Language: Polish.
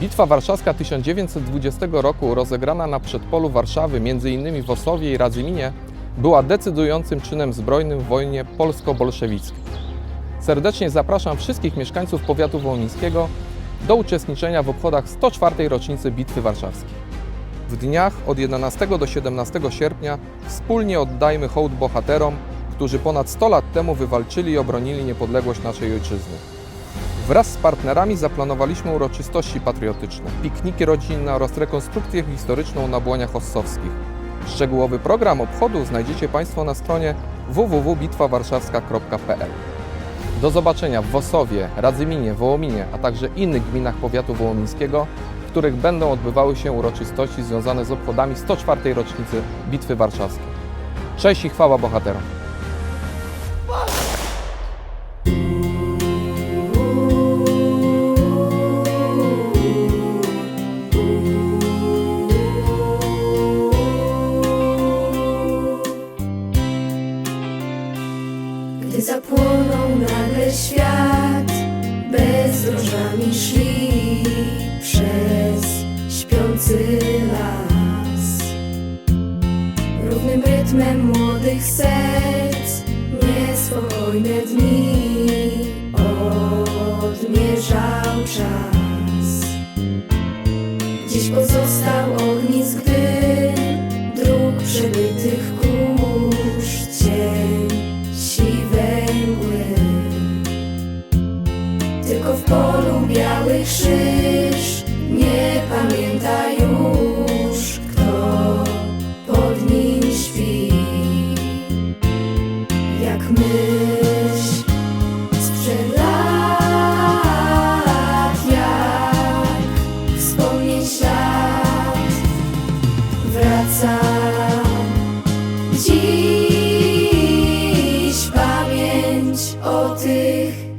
Bitwa Warszawska 1920 roku, rozegrana na przedpolu Warszawy, m.in. w Osowie i Radzyminie, była decydującym czynem zbrojnym w wojnie polsko-bolszewickiej. Serdecznie zapraszam wszystkich mieszkańców powiatu wołomińskiego do uczestniczenia w obchodach 104. rocznicy Bitwy Warszawskiej. W dniach od 11 do 17 sierpnia wspólnie oddajmy hołd bohaterom, którzy ponad 100 lat temu wywalczyli i obronili niepodległość naszej ojczyzny. Wraz z partnerami zaplanowaliśmy uroczystości patriotyczne, pikniki rodzinne oraz rekonstrukcję historyczną na Błoniach Ossowskich. Szczegółowy program obchodu znajdziecie Państwo na stronie www.bitwawarszawska.pl. Do zobaczenia w Wosowie, Radzyminie, Wołominie, a także innych gminach powiatu wołomińskiego, w których będą odbywały się uroczystości związane z obchodami 104. rocznicy Bitwy Warszawskiej. Cześć i chwała bohaterom! Gdy zapłonął nagle świat, bezdrożami szli przez śpiący las. Równym rytmem młodych serc, niespokojne dni odmierzał czas. Tylko w polu biały krzyż. Nie pamięta już Kto pod nim śpi. Jak myśl Sprzed lat Jak wspomnień ślad Wracam Dziś pamięć o tych